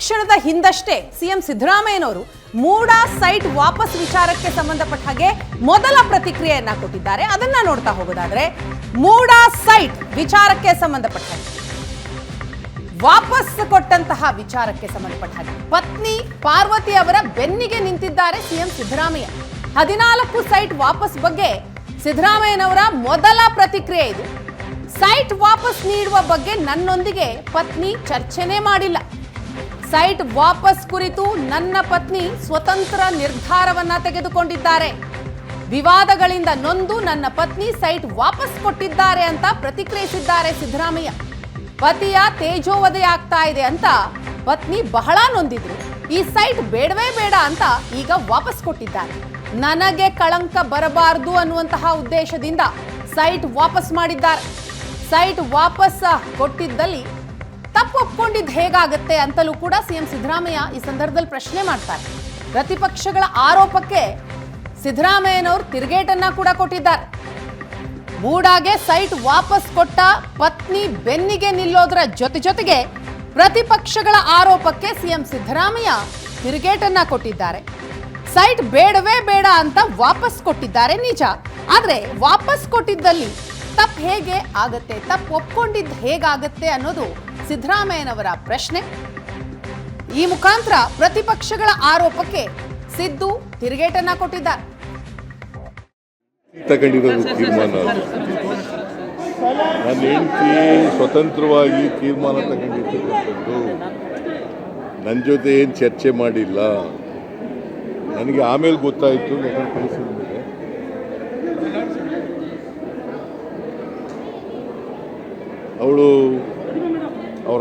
ಕ್ಷಣದ ಹಿಂದಷ್ಟೇ ಸಿಎಂ ಸಿದ್ದರಾಮಯ್ಯನವರು ಮೂಡಾ ಸೈಟ್ ವಾಪಸ್ ವಿಚಾರಕ್ಕೆ ಸಂಬಂಧಪಟ್ಟ ಹಾಗೆ ಮೊದಲ ಪ್ರತಿಕ್ರಿಯೆಯನ್ನ ಕೊಟ್ಟಿದ್ದಾರೆ. ಅದನ್ನ ನೋಡ್ತಾ ಹೋಗೋದಾದ್ರೆ ಮೂಡಾ ಸೈಟ್ ವಿಚಾರಕ್ಕೆ ಸಂಬಂಧಪಟ್ಟ ವಾಪಸ್ ಕೊಟ್ಟಂತಹ ವಿಚಾರಕ್ಕೆ ಸಂಬಂಧಪಟ್ಟ ಹಾಗೆ. ಪತ್ನಿ ಪಾರ್ವತಿ ಅವರ ಬೆನ್ನಿಗೆ ನಿಂತಿದ್ದಾರೆ ಸಿಎಂ ಸಿದ್ದರಾಮಯ್ಯ. ಹದಿನಾಲ್ಕು ಸೈಟ್ ವಾಪಸ್ ಬಗ್ಗೆ ಸಿದ್ದರಾಮಯ್ಯನವರ ಮೊದಲ ಪ್ರತಿಕ್ರಿಯೆ ಇದು. ಸೈಟ್ ವಾಪಸ್ ನೀಡುವ ಬಗ್ಗೆ ನನ್ನೊಂದಿಗೆ ಪತ್ನಿ ಚರ್ಚೆನೇ ಮಾಡಿಲ್ಲ. ಸೈಟ್ ವಾಪಸ್ ಕುರಿತು ನನ್ನ ಪತ್ನಿ ಸ್ವತಂತ್ರ ನಿರ್ಧಾರವನ್ನ ತೆಗೆದುಕೊಂಡಿದ್ದಾರೆ. ವಿವಾದಗಳಿಂದ ನೊಂದು ನನ್ನ ಪತ್ನಿ ಸೈಟ್ ವಾಪಸ್ ಕೊಟ್ಟಿದ್ದಾರೆ ಅಂತ ಪ್ರತಿಕ್ರಿಯಿಸಿದ್ದಾರೆ ಸಿದ್ದರಾಮಯ್ಯ. ಪತಿಯ ತೇಜೋವಧೆ ಆಗ್ತಾ ಇದೆ ಅಂತ ಪತ್ನಿ ಬಹಳ ನೊಂದಿದ್ರು. ಈ ಸೈಟ್ ಬೇಡವೇ ಬೇಡ ಅಂತ ಈಗ ವಾಪಸ್ ಕೊಟ್ಟಿದ್ದಾರೆ. ನನಗೆ ಕಳಂಕ ಬರಬಾರದು ಅನ್ನುವಂತಹ ಉದ್ದೇಶದಿಂದ ಸೈಟ್ ವಾಪಸ್ ಮಾಡಿದ್ದಾರೆ. ಸೈಟ್ ವಾಪಸ್ ಕೊಟ್ಟಿದ್ದಲ್ಲಿ ತಪ್ಪು ಒಪ್ಕೊಂಡಿದ್ದು ಹೇಗಾಗುತ್ತೆ ಅಂತಲೂ ಕೂಡ ಸಿಎಂ ಸಿದ್ದರಾಮಯ್ಯ ಈ ಸಂದರ್ಭದಲ್ಲಿ ಪ್ರಶ್ನೆ ಮಾಡ್ತಾರೆ. ಪ್ರತಿಪಕ್ಷಗಳ ಆರೋಪಕ್ಕೆ ಸಿದ್ದರಾಮಯ್ಯನವರು ತಿರುಗೇಟನ್ನ ಕೂಡ ಕೊಟ್ಟಿದ್ದಾರೆ. ಮೂಡಾಗೆ ಸೈಟ್ ವಾಪಸ್ ಕೊಟ್ಟ ಪತ್ನಿ ಬೆನ್ನಿಗೆ ನಿಲ್ಲೋದ್ರ ಜೊತೆ ಜೊತೆಗೆ ಪ್ರತಿಪಕ್ಷಗಳ ಆರೋಪಕ್ಕೆ ಸಿಎಂ ಸಿದ್ದರಾಮಯ್ಯ ತಿರುಗೇಟನ್ನ ಕೊಟ್ಟಿದ್ದಾರೆ. ಸೈಟ್ ಬೇಡವೇ ಬೇಡ ಅಂತ ವಾಪಸ್ ಕೊಟ್ಟಿದ್ದಾರೆ ನಿಜ. ಆದ್ರೆ ವಾಪಸ್ ಕೊಟ್ಟಿದ್ದಲ್ಲಿ ತಪ್ಪು ಹೇಗೆ ಆಗತ್ತೆ, ತಪ್ಪು ಒಪ್ಕೊಂಡಿದ್ದು ಹೇಗಾಗತ್ತೆ ಅನ್ನೋದು ಸಿದ್ದರಾಮಯ್ಯನವರ ಪ್ರಶ್ನೆ. ಈ ಮುಖಾಂತರ ಪ್ರತಿಪಕ್ಷಗಳ ಆರೋಪಕ್ಕೆ ಸಿದ್ದು ತಿರುಗೇಟನ್ನ ಕೊಟ್ಟಿದ್ದಾರೆ. ನನ್ನ ಹೆಂಡತಿ ಸ್ವತಂತ್ರವಾಗಿ ತೀರ್ಮಾನ ತಗೊಂಡಿರ್ತಕ್ಕಂಥದ್ದು ನನ್ನ ಜೊತೆ ಏನು ಚರ್ಚೆ ಮಾಡಿಲ್ಲ. ನನಗೆ ಆಮೇಲೆ ಗೊತ್ತಾಯಿತು ಕಳಿಸಿದ ಮೇಲೆ. ಅವಳು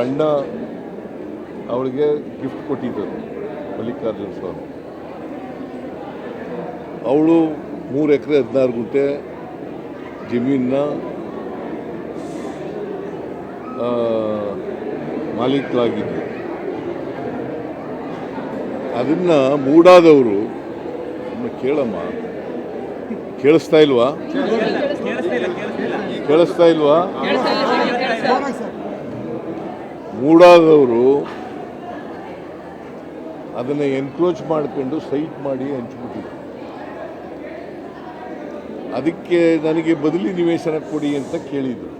ಅಣ್ಣ ಅವಳಿಗೆ ಗಿಫ್ಟ್ ಕೊಟ್ಟಿದ್ದರು ಮಲ್ಲಿಕಾರ್ಜುನ ಸ್ವಾಮಿ ಅವಳು ಮೂರು ಎಕರೆ ಹದಿನಾರು ಗುಂಟೆ ಜಮೀನ ಮಾಲೀಕರಾಗಿದ್ದರು ಅದನ್ನ ಮೂಡಾದವರು ಕೇಳಮ್ಮ. ಕೇಳಿಸ್ತಾ ಇಲ್ವಾ? ಕೇಳಿಸ್ತಾ ಇಲ್ವಾ? ಮೂಡಾದವರು ಅದನ್ನು ಎನ್ಕ್ರೋಚ್ ಮಾಡ್ಕೊಂಡು ಸೈಟ್ ಮಾಡಿ ಹಂಚ್ಬಿಟ್ಟಿದ್ರು. ಅದಕ್ಕೆ ನನಗೆ ಬದಲಿ ನಿವೇಶನ ಕೊಡಿ ಅಂತ ಕೇಳಿದರು.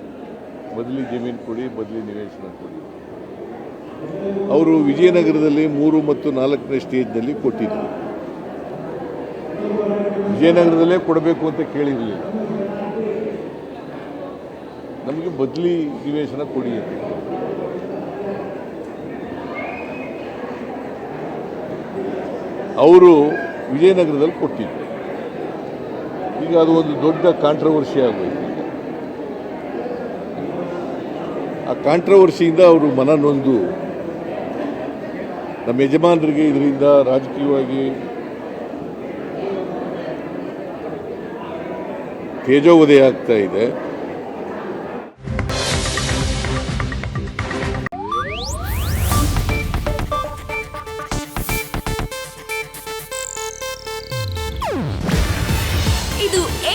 ಬದಲಿ ಜಮೀನು ಕೊಡಿ, ಬದಲಿ ನಿವೇಶನ ಕೊಡಿ. ಅವರು ವಿಜಯನಗರದಲ್ಲಿ ಮೂರು ಮತ್ತು ನಾಲ್ಕನೇ ಸ್ಟೇಜ್ನಲ್ಲಿ ಕೊಟ್ಟಿದ್ರು. ವಿಜಯನಗರದಲ್ಲೇ ಕೊಡಬೇಕು ಅಂತ ಕೇಳಿರಲಿಲ್ಲ. ನಮಗೆ ಬದಲಿ ನಿವೇಶನ ಕೊಡಿ ಅಂತ. ಅವರು ವಿಜಯನಗರದಲ್ಲಿ ಕೊಟ್ಟಿದ್ದರು ಈಗ ಅದು ಒಂದು ದೊಡ್ಡ ಕಾಂಟ್ರವರ್ಸಿ ಆಗೋಯ್ತು ಆ ಕಾಂಟ್ರವರ್ಸಿಯಿಂದ ಅವರು ಮನ ನೊಂದು. ನಮ್ಮ ಯಜಮಾನರಿಗೆ ಇದರಿಂದ ರಾಜಕೀಯವಾಗಿ ತೇಜೋವಧೆ ಆಗ್ತಾ ಇದೆ.